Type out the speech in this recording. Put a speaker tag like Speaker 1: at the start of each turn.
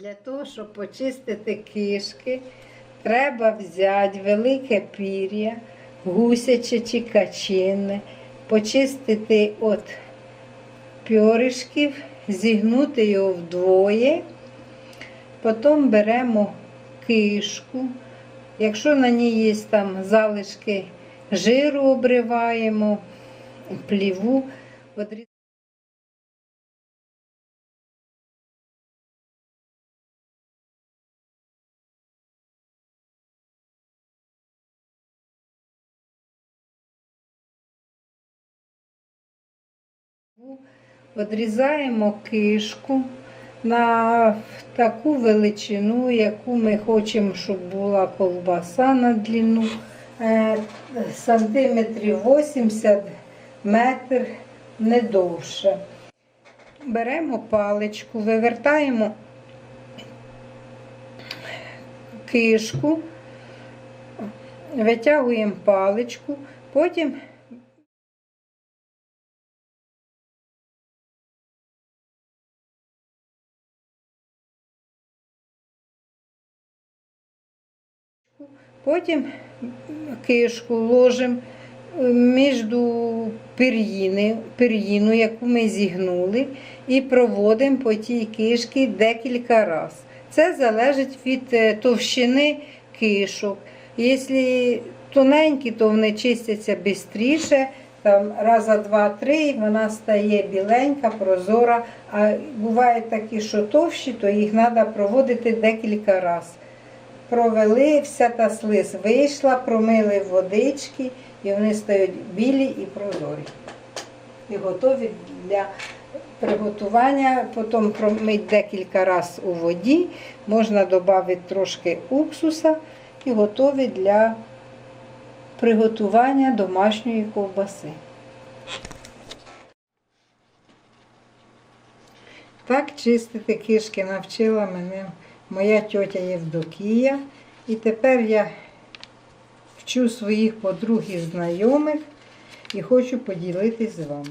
Speaker 1: Для того, щоб почистити кишки, треба взяти велике пір'я, гусяче чи качине, почистити від пьоришків, зігнути його вдвоє. Потім беремо кишку. Якщо на ній є там залишки жиру, обриваємо, пліву. Одрізаємо кишку на таку величину, яку ми хочемо, щоб була ковбаса на длину, е, сантиметрів 80 метр, не довше. Беремо паличку, вивертаємо кишку, витягуємо паличку, потім Потім кишку ложимо між пір'їни, пір'їну, яку ми зігнули, і проводимо по тій кишці декілька разів. Це залежить від е, товщини кишок. Якщо тоненькі, то вони чистяться швидше. Там раза два-три вона стає біленька, прозора. А бувають такі, що товщі, то їх треба проводити декілька разів провели, вся та слиз вийшла, промили водички, і вони стають білі і прозорі. І готові для приготування. Потім промить декілька разів у воді, можна додати трошки уксуса і готові для приготування домашньої ковбаси. Так чистити кишки навчила мене моя тьотя Євдокія. І тепер я вчу своїх подруг і знайомих і хочу поділитись з вами.